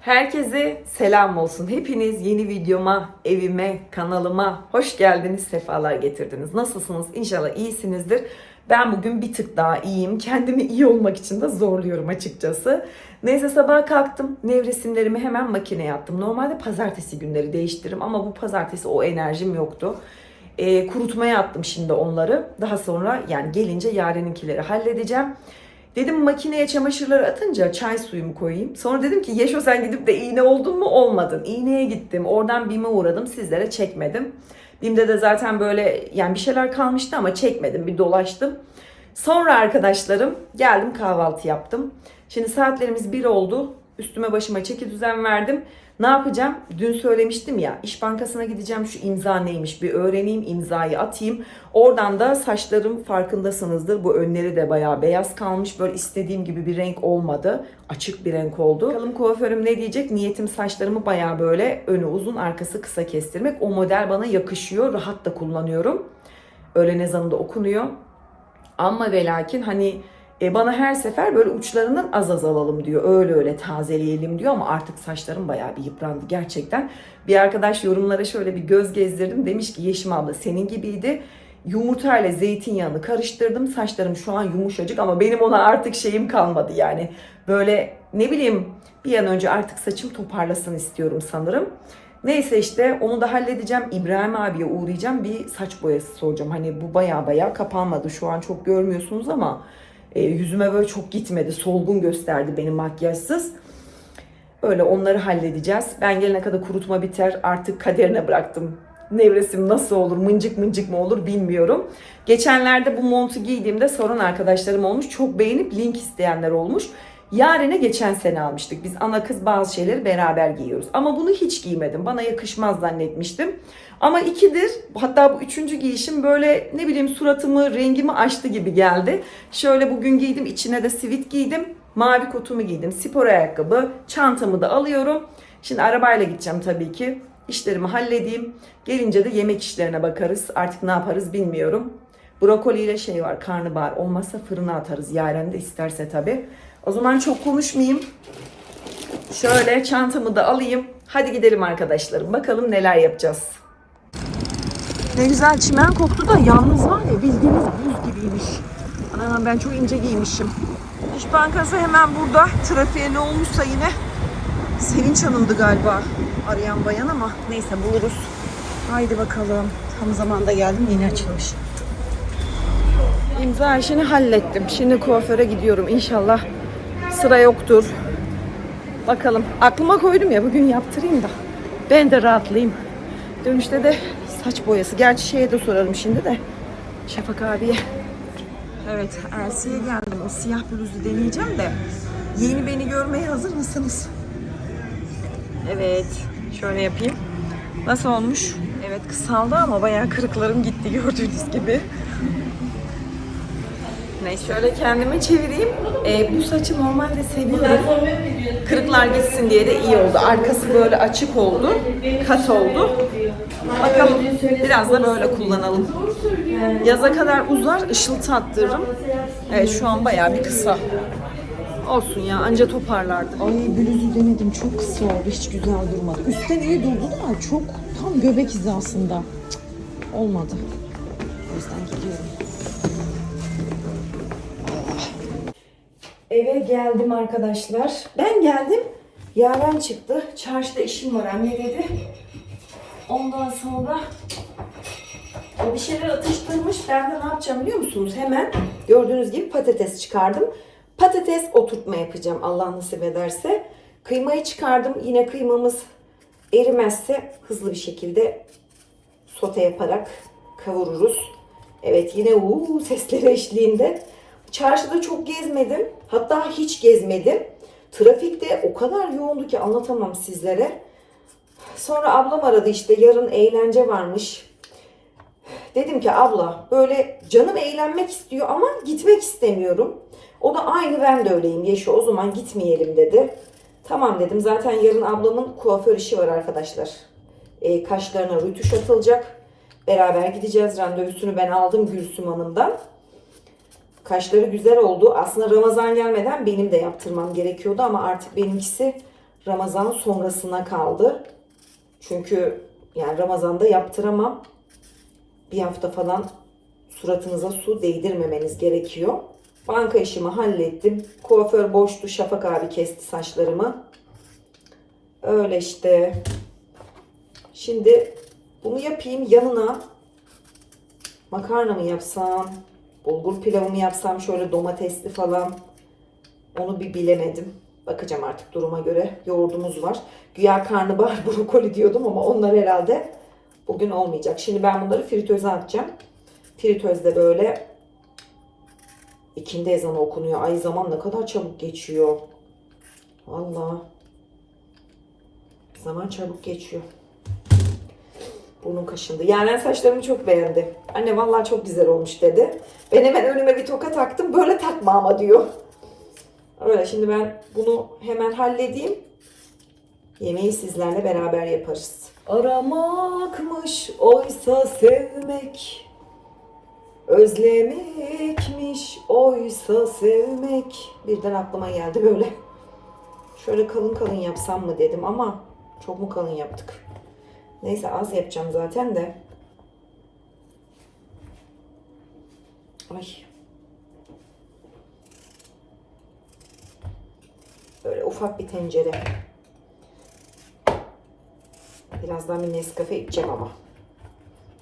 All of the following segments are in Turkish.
Herkese selam olsun. Hepiniz yeni videoma, evime, kanalıma hoş geldiniz, sefalar getirdiniz. Nasılsınız? İnşallah iyisinizdir. Ben bugün bir tık daha iyiyim. Kendimi iyi olmak için de zorluyorum açıkçası. Neyse sabah kalktım. Nevresimlerimi hemen makineye attım. Normalde pazartesi günleri değiştiririm ama bu pazartesi o enerjim yoktu. E, kurutmaya attım şimdi onları. Daha sonra yani gelince yarınınkileri halledeceğim. Dedim makineye çamaşırları atınca çay suyumu koyayım. Sonra dedim ki Yeşo sen gidip de iğne oldun mu? Olmadın. İğneye gittim. Oradan BİM'e uğradım. Sizlere çekmedim. BİM'de de zaten böyle yani bir şeyler kalmıştı ama çekmedim. Bir dolaştım. Sonra arkadaşlarım geldim kahvaltı yaptım. Şimdi saatlerimiz bir oldu. Üstüme başıma çeki düzen verdim. Ne yapacağım? Dün söylemiştim ya İş Bankası'na gideceğim şu imza neymiş bir öğreneyim imzayı atayım. Oradan da saçlarım farkındasınızdır. Bu önleri de bayağı beyaz kalmış. Böyle istediğim gibi bir renk olmadı. Açık bir renk oldu. Bakalım kuaförüm ne diyecek? Niyetim saçlarımı bayağı böyle önü uzun arkası kısa kestirmek. O model bana yakışıyor. Rahat da kullanıyorum. Öğlen ezanı da okunuyor. Ama ve lakin hani e, bana her sefer böyle uçlarından az az alalım diyor. Öyle öyle tazeleyelim diyor ama artık saçlarım bayağı bir yıprandı gerçekten. Bir arkadaş yorumlara şöyle bir göz gezdirdim. Demiş ki Yeşim abla senin gibiydi. Yumurta ile zeytinyağını karıştırdım. Saçlarım şu an yumuşacık ama benim ona artık şeyim kalmadı yani. Böyle ne bileyim bir an önce artık saçım toparlasın istiyorum sanırım. Neyse işte onu da halledeceğim. İbrahim abiye uğrayacağım. Bir saç boyası soracağım. Hani bu baya baya kapanmadı. Şu an çok görmüyorsunuz ama e, yüzüme böyle çok gitmedi. Solgun gösterdi beni makyajsız. Öyle onları halledeceğiz. Ben gelene kadar kurutma biter. Artık kaderine bıraktım. Nevresim nasıl olur, mıncık mıncık mı olur bilmiyorum. Geçenlerde bu montu giydiğimde soran arkadaşlarım olmuş. Çok beğenip link isteyenler olmuş. Yarene geçen sene almıştık. Biz ana kız bazı şeyleri beraber giyiyoruz. Ama bunu hiç giymedim. Bana yakışmaz zannetmiştim. Ama ikidir hatta bu üçüncü giyişim böyle ne bileyim suratımı rengimi açtı gibi geldi. Şöyle bugün giydim içine de sivit giydim. Mavi kotumu giydim. Spor ayakkabı. Çantamı da alıyorum. Şimdi arabayla gideceğim tabii ki. İşlerimi halledeyim. Gelince de yemek işlerine bakarız. Artık ne yaparız bilmiyorum. Brokoli ile şey var karnabahar. Olmazsa fırına atarız. Yaren de isterse tabii. O zaman çok konuşmayayım. Şöyle çantamı da alayım. Hadi gidelim arkadaşlarım. Bakalım neler yapacağız. Ne güzel çimen koktu da yalnız var ya bildiğiniz buz gibiymiş. Ana ben çok ince giymişim. İş Bankası hemen burada. Trafiğe ne olmuşsa yine Sevinç Hanım'dı galiba arayan bayan ama neyse buluruz. Haydi bakalım. Tam zamanda geldim yeni açılmış. İmza işini hallettim. Şimdi kuaföre gidiyorum. İnşallah sıra yoktur. Bakalım. Aklıma koydum ya bugün yaptırayım da. Ben de rahatlayayım. Dönüşte de saç boyası. Gerçi şeye de sorarım şimdi de. Şafak abiye. Evet Elsi'ye geldim. O siyah bluzu deneyeceğim de. Yeni beni görmeye hazır mısınız? Evet. Şöyle yapayım. Nasıl olmuş? Evet kısaldı ama bayağı kırıklarım gitti gördüğünüz gibi. Neyse. Şöyle kendimi çevireyim. Ee, bu saçı normalde seviyorum. Kırıklar gitsin diye de iyi oldu. Arkası böyle açık oldu. Kat oldu. Bakalım biraz da böyle kullanalım. Yaza kadar uzar, ışıltı attırırım. Evet şu an bayağı bir kısa. Olsun ya anca toparlardı. Ay bluzu denedim çok kısa oldu hiç güzel durmadı. Üstten iyi durdu da çok tam göbek hizasında. Cık, olmadı. Eve geldim arkadaşlar. Ben geldim. Yaren çıktı. Çarşıda işim var anne dedi. Ondan sonra o bir şeyler atıştırmış. Ben de ne yapacağım biliyor musunuz? Hemen gördüğünüz gibi patates çıkardım. Patates oturtma yapacağım Allah nasip ederse. Kıymayı çıkardım. Yine kıymamız erimezse hızlı bir şekilde sote yaparak kavururuz. Evet yine uuu sesleri eşliğinde. Çarşıda çok gezmedim. Hatta hiç gezmedim. Trafikte o kadar yoğundu ki anlatamam sizlere. Sonra ablam aradı işte yarın eğlence varmış. Dedim ki abla böyle canım eğlenmek istiyor ama gitmek istemiyorum. O da aynı ben de öyleyim Yeşo o zaman gitmeyelim dedi. Tamam dedim zaten yarın ablamın kuaför işi var arkadaşlar. E, kaşlarına rütüş atılacak. Beraber gideceğiz randevusunu ben aldım Gülsüm Hanım'dan. Kaşları güzel oldu. Aslında Ramazan gelmeden benim de yaptırmam gerekiyordu ama artık benimkisi Ramazan sonrasına kaldı. Çünkü yani Ramazan'da yaptıramam. Bir hafta falan suratınıza su değdirmemeniz gerekiyor. Banka işimi hallettim. Kuaför boştu. Şafak abi kesti saçlarımı. Öyle işte. Şimdi bunu yapayım yanına makarna mı yapsam, bulgur pilavı mı yapsam şöyle domatesli falan. Onu bir bilemedim. Bakacağım artık duruma göre. Yoğurdumuz var. Güya karnabahar brokoli diyordum ama onlar herhalde bugün olmayacak. Şimdi ben bunları fritöze atacağım. Fritözde böyle ikindi ezanı okunuyor. Ay zaman ne kadar çabuk geçiyor. Vallahi zaman çabuk geçiyor. Burnum kaşındı. Yaren saçlarımı çok beğendi. Anne vallahi çok güzel olmuş dedi. Ben hemen önüme bir toka taktım. Böyle takma ama diyor. Öyle şimdi ben bunu hemen halledeyim. Yemeği sizlerle beraber yaparız. Aramakmış oysa sevmek. Özlemekmiş oysa sevmek. Birden aklıma geldi böyle. Şöyle kalın kalın yapsam mı dedim ama çok mu kalın yaptık? Neyse az yapacağım zaten de. Ay. Böyle ufak bir tencere. Birazdan bir Nescafe içeceğim ama.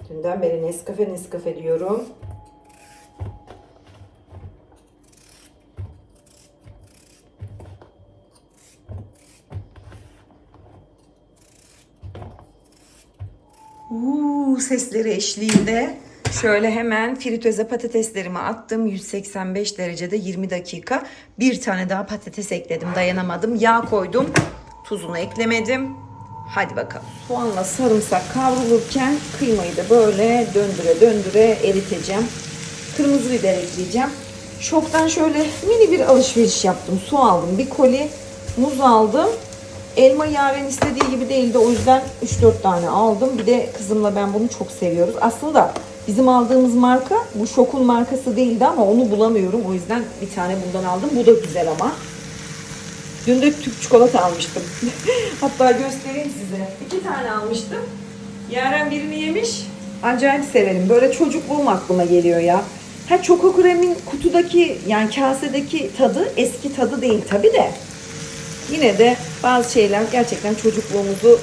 Dünden beri Nescafe Nescafe diyorum. Uuu sesleri eşliğinde şöyle hemen fritöze patateslerimi attım. 185 derecede 20 dakika. Bir tane daha patates ekledim dayanamadım. Yağ koydum. Tuzunu eklemedim. Hadi bakalım. Soğanla sarımsak kavrulurken kıymayı da böyle döndüre döndüre eriteceğim. Kırmızı biber ekleyeceğim. Şoktan şöyle mini bir alışveriş yaptım. Su aldım. Bir koli muz aldım. Elma yaren istediği gibi değildi. O yüzden 3-4 tane aldım. Bir de kızımla ben bunu çok seviyoruz. Aslında bizim aldığımız marka bu şokun markası değildi ama onu bulamıyorum. O yüzden bir tane bundan aldım. Bu da güzel ama. Dün de Türk çikolata almıştım. Hatta göstereyim size. İki tane almıştım. Yaren birini yemiş. Acayip severim. Böyle çocukluğum aklıma geliyor ya. Ha Choco Krem'in kutudaki yani kasedeki tadı eski tadı değil tabi de. Yine de bazı şeyler gerçekten çocukluğumuzu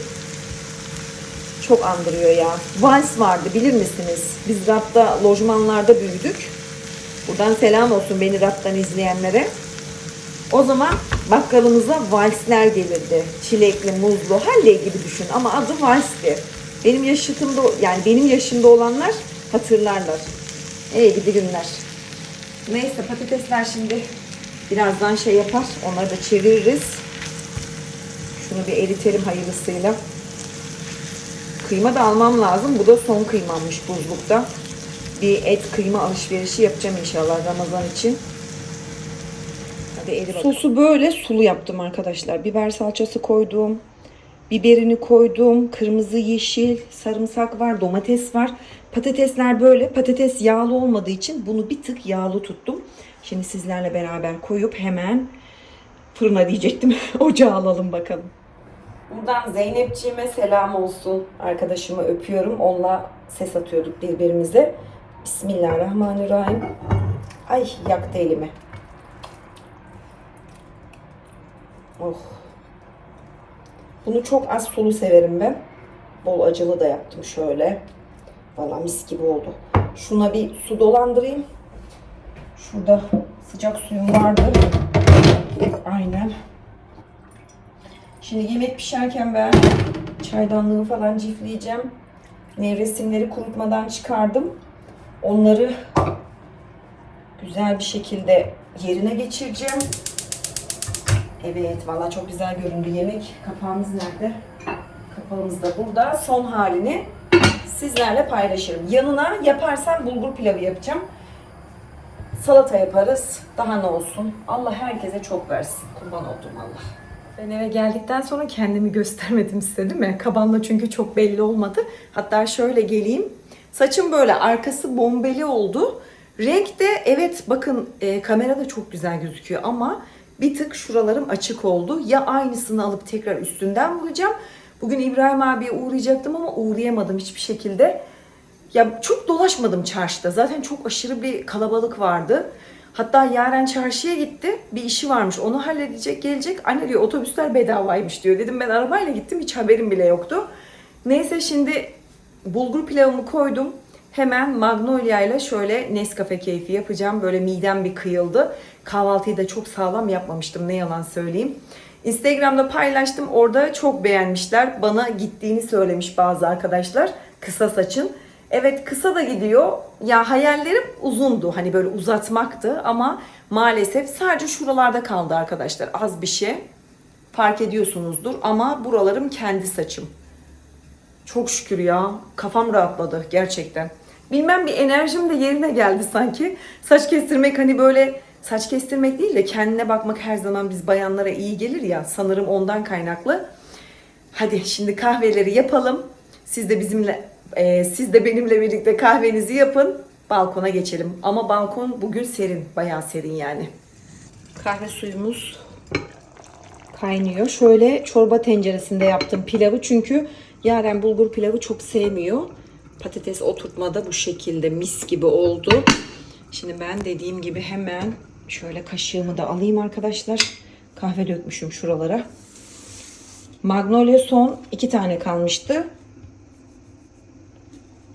çok andırıyor ya. Vals vardı bilir misiniz? Biz rapta lojmanlarda büyüdük. Buradan selam olsun beni raptan izleyenlere. O zaman bakkalımıza valsler gelirdi. Çilekli, muzlu, halley gibi düşün ama adı valsti. Benim yaşıtımda yani benim yaşımda olanlar hatırlarlar. Ey gidi günler. Neyse patatesler şimdi birazdan şey yapar. Onları da çeviririz. Şunu bir eritelim hayırlısıyla. Kıyma da almam lazım. Bu da son kıymammış buzlukta. Bir et kıyma alışverişi yapacağım inşallah Ramazan için. Hadi eri. Sosu böyle sulu yaptım arkadaşlar. Biber salçası koydum. Biberini koydum. Kırmızı, yeşil, sarımsak var, domates var. Patatesler böyle. Patates yağlı olmadığı için bunu bir tık yağlı tuttum. Şimdi sizlerle beraber koyup hemen fırına diyecektim. Ocağa alalım bakalım. Buradan Zeynepciğime selam olsun. Arkadaşımı öpüyorum. Onunla ses atıyorduk birbirimize. Bismillahirrahmanirrahim. Ay yaktı elimi. Oh. Bunu çok az sulu severim ben. Bol acılı da yaptım şöyle. Valla mis gibi oldu. Şuna bir su dolandırayım. Şurada sıcak suyum vardı. Aynen. Şimdi yemek pişerken ben çaydanlığı falan cifleyeceğim. Nevresimleri kurutmadan çıkardım. Onları güzel bir şekilde yerine geçireceğim. Evet valla çok güzel göründü yemek. Kapağımız nerede? Kapağımız da burada. Son halini sizlerle paylaşırım. Yanına yaparsam bulgur pilavı yapacağım. Salata yaparız. Daha ne olsun. Allah herkese çok versin. Kurban oldum Allah. Ben eve geldikten sonra kendimi göstermedim size değil mi? Kabanla çünkü çok belli olmadı. Hatta şöyle geleyim. Saçım böyle arkası bombeli oldu. Renk de evet bakın e, kamerada çok güzel gözüküyor ama bir tık şuralarım açık oldu. Ya aynısını alıp tekrar üstünden vuracağım. Bugün İbrahim abiye uğrayacaktım ama uğrayamadım hiçbir şekilde. Ya çok dolaşmadım çarşıda. Zaten çok aşırı bir kalabalık vardı. Hatta Yaren çarşıya gitti. Bir işi varmış. Onu halledecek, gelecek. Anne diyor otobüsler bedavaymış diyor. Dedim ben arabayla gittim. Hiç haberim bile yoktu. Neyse şimdi bulgur pilavımı koydum. Hemen Magnolia ile şöyle Nescafe keyfi yapacağım. Böyle midem bir kıyıldı. Kahvaltıyı da çok sağlam yapmamıştım. Ne yalan söyleyeyim. Instagram'da paylaştım. Orada çok beğenmişler. Bana gittiğini söylemiş bazı arkadaşlar. Kısa saçın. Evet kısa da gidiyor. Ya hayallerim uzundu. Hani böyle uzatmaktı ama maalesef sadece şuralarda kaldı arkadaşlar. Az bir şey. Fark ediyorsunuzdur ama buralarım kendi saçım. Çok şükür ya. Kafam rahatladı gerçekten. Bilmem bir enerjim de yerine geldi sanki. Saç kestirmek hani böyle saç kestirmek değil de kendine bakmak her zaman biz bayanlara iyi gelir ya. Sanırım ondan kaynaklı. Hadi şimdi kahveleri yapalım. Siz de bizimle e, siz de benimle birlikte kahvenizi yapın. Balkona geçelim. Ama balkon bugün serin. Bayağı serin yani. Kahve suyumuz kaynıyor. Şöyle çorba tenceresinde yaptım pilavı çünkü Yaren bulgur pilavı çok sevmiyor. Patates oturtmada bu şekilde mis gibi oldu. Şimdi ben dediğim gibi hemen şöyle kaşığımı da alayım arkadaşlar. Kahve dökmüşüm şuralara. Magnolia son iki tane kalmıştı.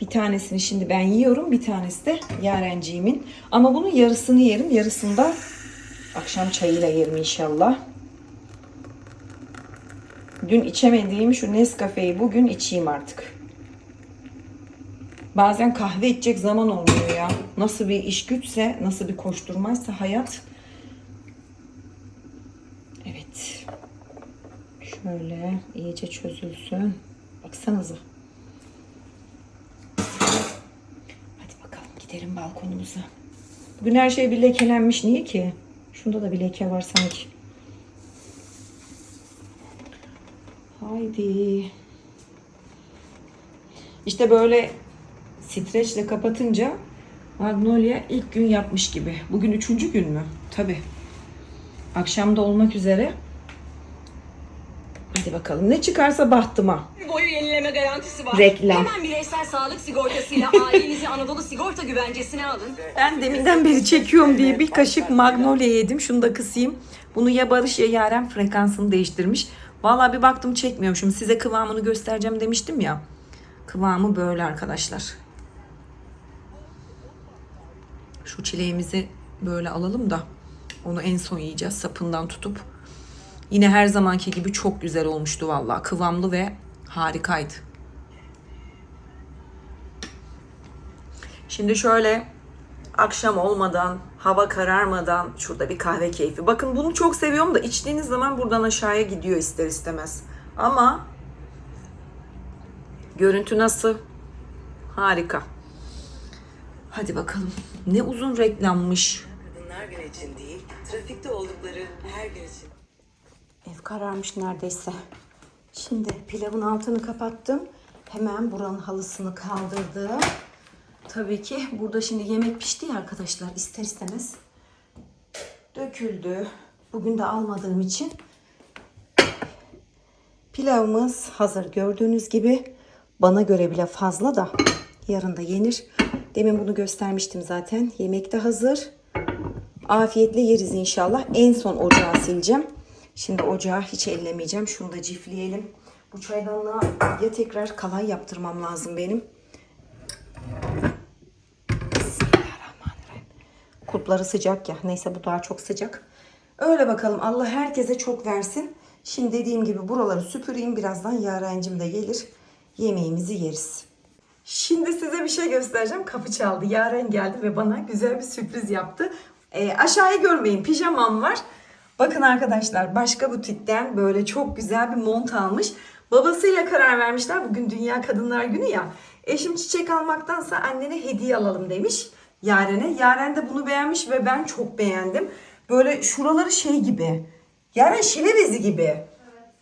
Bir tanesini şimdi ben yiyorum. Bir tanesi de Yarenciğimin. Ama bunun yarısını yerim. Yarısını da akşam çayıyla yerim inşallah. Dün içemediğim şu Nescafe'yi bugün içeyim artık. Bazen kahve içecek zaman olmuyor ya. Nasıl bir iş güçse, nasıl bir koşturmaysa hayat. Evet. Şöyle iyice çözülsün. Baksanıza. Hadi bakalım gidelim balkonumuza. Bugün her şey bir lekelenmiş. Niye ki? Şunda da bir leke var sanki. Haydi. İşte böyle streçle kapatınca Magnolia ilk gün yapmış gibi. Bugün üçüncü gün mü? Tabi. Akşamda olmak üzere. Hadi bakalım ne çıkarsa bahtıma. boyu yenileme garantisi var. Reklam. Hemen bireysel sağlık sigortasıyla ailenizi Anadolu Sigorta güvencesine alın. Ben deminden beri çekiyorum diye bir kaşık magnolia yedim. Şunu da kısayım. Bunu ya Barış ya Yaren frekansını değiştirmiş. Vallahi bir baktım çekmiyormuşum. Size kıvamını göstereceğim demiştim ya. Kıvamı böyle arkadaşlar. Şu çileğimizi böyle alalım da onu en son yiyeceğiz sapından tutup. Yine her zamanki gibi çok güzel olmuştu vallahi. Kıvamlı ve harikaydı. Şimdi şöyle akşam olmadan, hava kararmadan şurada bir kahve keyfi. Bakın bunu çok seviyorum da içtiğiniz zaman buradan aşağıya gidiyor ister istemez. Ama görüntü nasıl? Harika. Hadi bakalım. Ne uzun reklammış. Kadınlar gün için değil, trafikte oldukları her gün için. Ev kararmış neredeyse. Şimdi pilavın altını kapattım. Hemen buranın halısını kaldırdım. Tabii ki burada şimdi yemek pişti ya arkadaşlar ister istemez. Döküldü. Bugün de almadığım için. Pilavımız hazır gördüğünüz gibi. Bana göre bile fazla da yarın da yenir. Demin bunu göstermiştim zaten. Yemek de hazır. Afiyetle yeriz inşallah. En son ocağı sileceğim. Şimdi ocağı hiç ellemeyeceğim. Şunu da cifleyelim. Bu çaydanlığa ya tekrar kalay yaptırmam lazım benim. Bismillahirrahmanirrahim. Kulpları sıcak ya. Neyse bu daha çok sıcak. Öyle bakalım. Allah herkese çok versin. Şimdi dediğim gibi buraları süpüreyim. Birazdan Yarencim de gelir. Yemeğimizi yeriz. Şimdi size bir şey göstereceğim. Kapı çaldı. Yaren geldi ve bana güzel bir sürpriz yaptı. Ee, aşağıyı görmeyin. Pijamam var. Bakın arkadaşlar başka butikten böyle çok güzel bir mont almış. Babasıyla karar vermişler. Bugün Dünya Kadınlar Günü ya. Eşim çiçek almaktansa annene hediye alalım demiş. Yaren'e. Yaren de bunu beğenmiş ve ben çok beğendim. Böyle şuraları şey gibi. Yaren şile bezi gibi.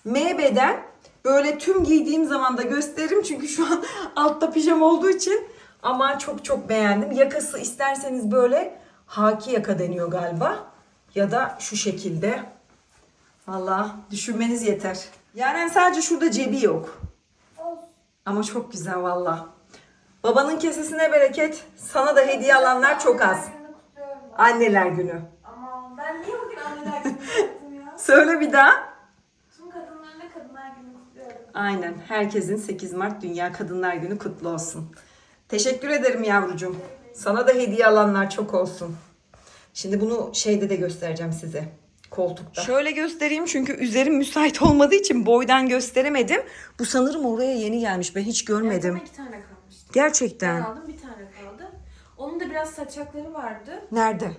M beden böyle tüm giydiğim zaman da gösteririm çünkü şu an altta pijama olduğu için ama çok çok beğendim. Yakası isterseniz böyle haki yaka deniyor galiba. Ya da şu şekilde. Valla düşünmeniz yeter. Yani sadece şurada cebi yok. Ama çok güzel valla. Babanın kesesine bereket. Sana da hediye alanlar çok az. Anneler günü. Ama ben niye bugün anneler günü ya? Söyle bir daha. Tüm kadınlarla kadınlar günü kutluyorum. Aynen. Herkesin 8 Mart Dünya Kadınlar Günü kutlu olsun. Teşekkür ederim yavrucuğum. Sana da hediye alanlar çok olsun. Şimdi bunu şeyde de göstereceğim size. Koltukta. Şöyle göstereyim çünkü üzerim müsait olmadığı için boydan gösteremedim. Bu sanırım oraya yeni gelmiş. Ben hiç görmedim. Ama iki tane kalmıştı. Ben Gerçekten. aldım bir tane kaldı. Onun da biraz saçakları vardı. Nerede?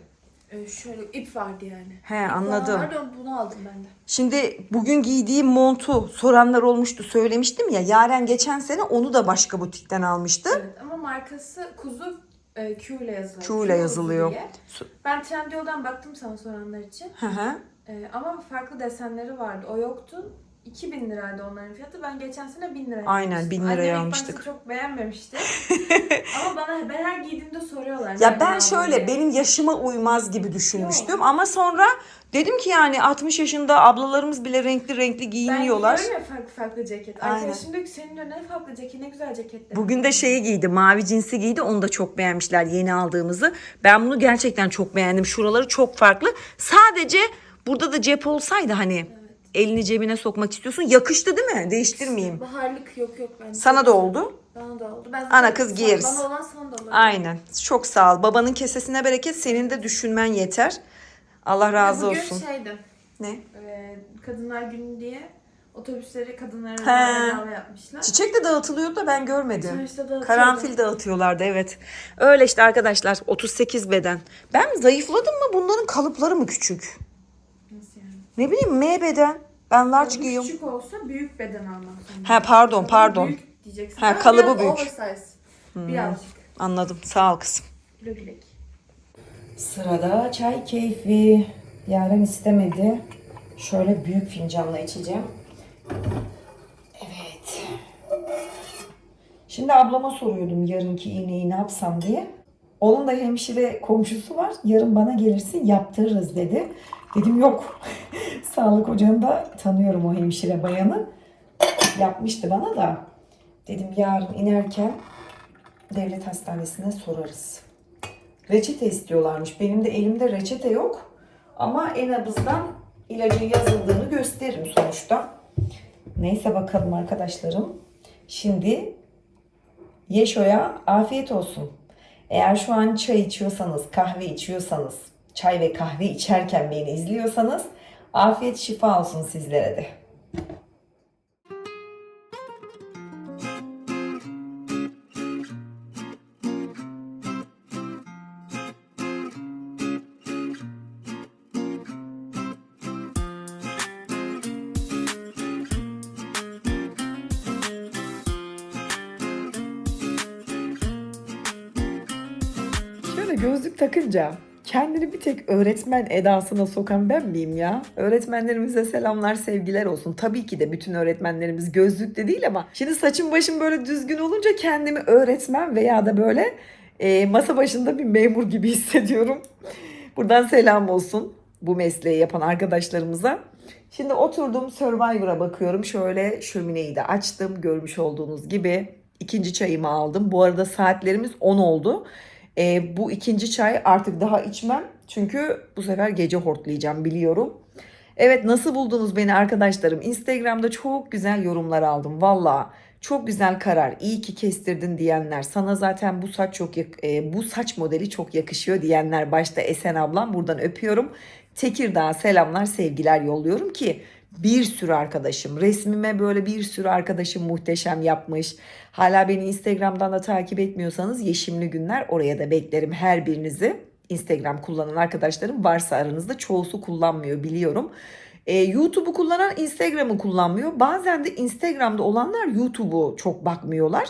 Ee, şöyle ip vardı yani. He, İp anladım. Vardı, bunu aldım ben de. Şimdi bugün giydiğim montu soranlar olmuştu söylemiştim ya. Yaren geçen sene onu da başka butikten almıştı. Evet ama markası kuzu e, Q ile yazılıyor. Q ile yazılıyor. diye. Ben Trendyol'dan baktım sana soranlar için. Hı hı. Ee, ama farklı desenleri vardı. O yoktu. 2000 liraydı onların fiyatı. Ben geçen sene 1000 liraya Aynen, almıştım. 1000 liraya Annem almıştık. çok beğenmemişti. ama bana ben her giydiğimde soruyorlar. Ya ben şöyle diye. benim yaşıma uymaz gibi düşünmüştüm ama sonra dedim ki yani 60 yaşında ablalarımız bile renkli renkli ben giyiniyorlar. giyiyorum ya farklı farklı ceket. Aynen. Arkadaşım diyor ki senin ne farklı ceket ne güzel ceket. Bugün de şeyi giydi mavi cinsi giydi onu da çok beğenmişler yeni aldığımızı. Ben bunu gerçekten çok beğendim şuraları çok farklı. Sadece burada da cep olsaydı hani elini cebine sokmak istiyorsun yakıştı değil mi? Değiştirmeyeyim. Baharlık yok yok bence. Sana da oldu. Bana da oldu. Ben Ana kız giyeriz. Bana olan sana da olur. Aynen. Çok sağ ol. Babanın kesesine bereket. Senin de düşünmen yeter. Allah razı Bugün olsun. şeydi. Ne? e, Kadınlar Günü diye otobüsleri kadınlara bedava yapmışlar. Çiçek de dağıtılıyordu da ben görmedim. Dağıtıyordu. Karanfil dağıtıyorlardı evet. Öyle işte arkadaşlar 38 beden. Ben zayıfladım mı bunların kalıpları mı küçük? Ne bileyim M beden. Ben large Bu giyiyorum. Küçük olsa büyük beden almak zorunda. Ha pardon pardon. Büyük diyeceksin. Ha, Ama kalıbı biraz büyük. Hmm. Oversize. Birazcık. Anladım sağ ol kızım. Güle güle. Sırada çay keyfi. Yaren istemedi. Şöyle büyük fincanla içeceğim. Evet. Şimdi ablama soruyordum yarınki iğneyi ne yapsam diye. Onun da hemşire komşusu var. Yarın bana gelirsin yaptırırız dedi. Dedim yok. Sağlık ocağında tanıyorum o hemşire bayanı. Yapmıştı bana da. Dedim yarın inerken devlet hastanesine sorarız. Reçete istiyorlarmış. Benim de elimde reçete yok. Ama en azından ilacın yazıldığını gösteririm sonuçta. Neyse bakalım arkadaşlarım. Şimdi Yeşo'ya afiyet olsun. Eğer şu an çay içiyorsanız, kahve içiyorsanız, çay ve kahve içerken beni izliyorsanız afiyet şifa olsun sizlere de. Gözlük takınca kendini bir tek öğretmen edasına sokan ben miyim ya? Öğretmenlerimize selamlar, sevgiler olsun. Tabii ki de bütün öğretmenlerimiz gözlükte değil ama şimdi saçım başım böyle düzgün olunca kendimi öğretmen veya da böyle e, masa başında bir memur gibi hissediyorum. Buradan selam olsun bu mesleği yapan arkadaşlarımıza. Şimdi oturdum Survivor'a bakıyorum. Şöyle şömineyi de açtım. Görmüş olduğunuz gibi ikinci çayımı aldım. Bu arada saatlerimiz 10 oldu. E, bu ikinci çay artık daha içmem. Çünkü bu sefer gece hortlayacağım biliyorum. Evet nasıl buldunuz beni arkadaşlarım? Instagram'da çok güzel yorumlar aldım. Valla çok güzel karar. İyi ki kestirdin diyenler. Sana zaten bu saç çok e, bu saç modeli çok yakışıyor diyenler. Başta Esen ablam buradan öpüyorum. Tekirdağ selamlar sevgiler yolluyorum ki bir sürü arkadaşım resmime böyle bir sürü arkadaşım muhteşem yapmış. Hala beni Instagram'dan da takip etmiyorsanız Yeşimli Günler oraya da beklerim her birinizi. Instagram kullanan arkadaşlarım varsa aranızda çoğusu kullanmıyor biliyorum. Ee, YouTube'u kullanan Instagram'ı kullanmıyor. Bazen de Instagram'da olanlar YouTube'u çok bakmıyorlar.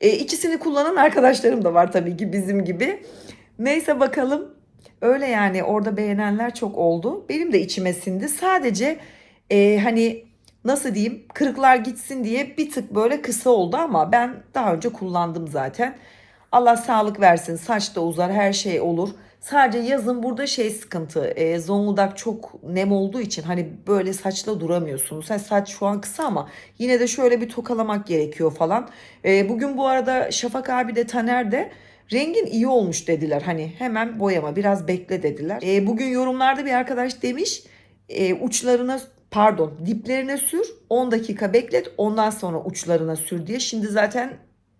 E, ikisini kullanan arkadaşlarım da var tabii ki bizim gibi. Neyse bakalım. Öyle yani orada beğenenler çok oldu. Benim de içime sindi. Sadece e, hani nasıl diyeyim kırıklar gitsin diye bir tık böyle kısa oldu ama ben daha önce kullandım zaten. Allah sağlık versin. Saç da uzar her şey olur. Sadece yazın burada şey sıkıntı. e, Zonguldak çok nem olduğu için hani böyle saçla duramıyorsunuz. Yani saç şu an kısa ama yine de şöyle bir tokalamak gerekiyor falan. E, bugün bu arada Şafak abi de Taner de rengin iyi olmuş dediler. Hani hemen boyama biraz bekle dediler. E, bugün yorumlarda bir arkadaş demiş e, uçlarına pardon diplerine sür 10 dakika beklet ondan sonra uçlarına sür diye. Şimdi zaten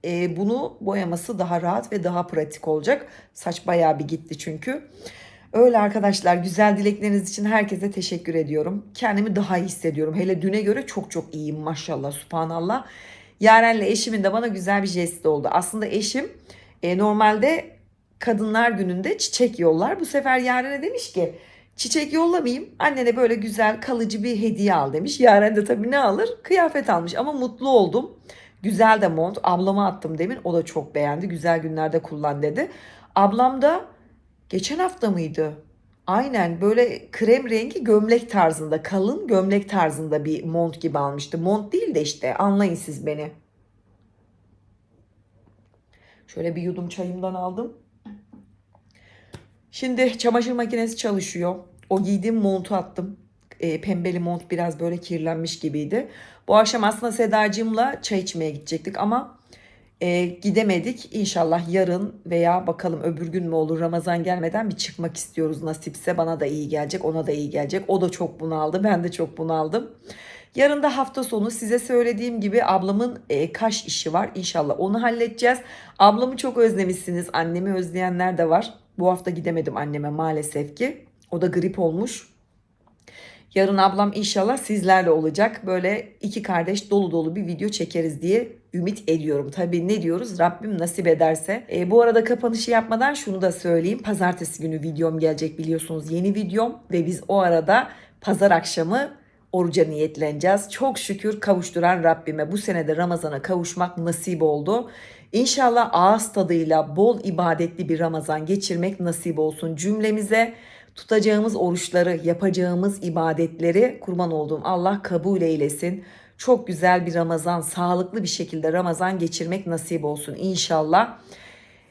e, bunu boyaması daha rahat ve daha pratik olacak. Saç bayağı bir gitti çünkü. Öyle arkadaşlar güzel dilekleriniz için herkese teşekkür ediyorum. Kendimi daha iyi hissediyorum. Hele düne göre çok çok iyiyim maşallah subhanallah. Yaren'le eşimin de bana güzel bir jesti oldu. Aslında eşim e, normalde kadınlar gününde çiçek yollar. Bu sefer Yaren'e demiş ki çiçek yollamayayım. Annene böyle güzel kalıcı bir hediye al demiş. Yaren de tabii ne alır? Kıyafet almış ama mutlu oldum. Güzel de mont. Ablama attım demin. O da çok beğendi. Güzel günlerde kullan dedi. Ablam da geçen hafta mıydı? Aynen böyle krem rengi gömlek tarzında, kalın gömlek tarzında bir mont gibi almıştı. Mont değil de işte anlayın siz beni. Şöyle bir yudum çayımdan aldım. Şimdi çamaşır makinesi çalışıyor. O giydiğim montu attım. E, pembeli mont biraz böyle kirlenmiş gibiydi. Bu akşam aslında Sedacığımla çay içmeye gidecektik ama e, gidemedik. İnşallah yarın veya bakalım öbür gün mü olur Ramazan gelmeden bir çıkmak istiyoruz nasipse. Bana da iyi gelecek, ona da iyi gelecek. O da çok bunaldı, ben de çok bunaldım. Yarın da hafta sonu size söylediğim gibi ablamın e, kaş işi var. İnşallah onu halledeceğiz. Ablamı çok özlemişsiniz. Annemi özleyenler de var. Bu hafta gidemedim anneme maalesef ki. O da grip olmuş. Yarın ablam inşallah sizlerle olacak. Böyle iki kardeş dolu dolu bir video çekeriz diye ümit ediyorum. Tabii ne diyoruz? Rabbim nasip ederse. E, bu arada kapanışı yapmadan şunu da söyleyeyim. Pazartesi günü videom gelecek biliyorsunuz. Yeni videom ve biz o arada pazar akşamı oruca niyetleneceğiz. Çok şükür kavuşturan Rabbime bu senede Ramazan'a kavuşmak nasip oldu. İnşallah ağız tadıyla bol ibadetli bir Ramazan geçirmek nasip olsun cümlemize. Tutacağımız oruçları, yapacağımız ibadetleri kurban olduğum Allah kabul eylesin. Çok güzel bir Ramazan, sağlıklı bir şekilde Ramazan geçirmek nasip olsun inşallah.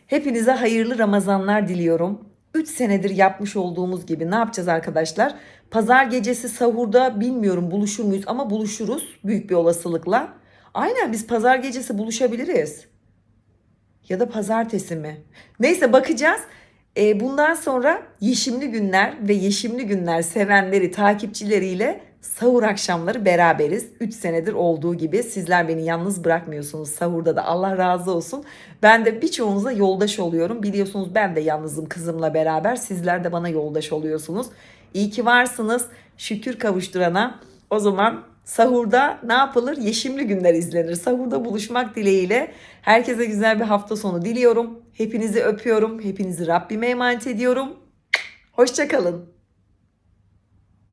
Hepinize hayırlı Ramazanlar diliyorum. 3 senedir yapmış olduğumuz gibi ne yapacağız arkadaşlar? Pazar gecesi sahurda bilmiyorum buluşur muyuz ama buluşuruz büyük bir olasılıkla. Aynen biz pazar gecesi buluşabiliriz. Ya da pazartesi mi? Neyse bakacağız. E, bundan sonra Yeşimli Günler ve Yeşimli Günler sevenleri, takipçileriyle sahur akşamları beraberiz. 3 senedir olduğu gibi sizler beni yalnız bırakmıyorsunuz sahurda da Allah razı olsun. Ben de birçoğunuza yoldaş oluyorum. Biliyorsunuz ben de yalnızım kızımla beraber. Sizler de bana yoldaş oluyorsunuz. İyi ki varsınız. Şükür kavuşturana. O zaman sahurda ne yapılır? Yeşimli günler izlenir. Sahurda buluşmak dileğiyle herkese güzel bir hafta sonu diliyorum. Hepinizi öpüyorum. Hepinizi Rabbime emanet ediyorum. Hoşçakalın.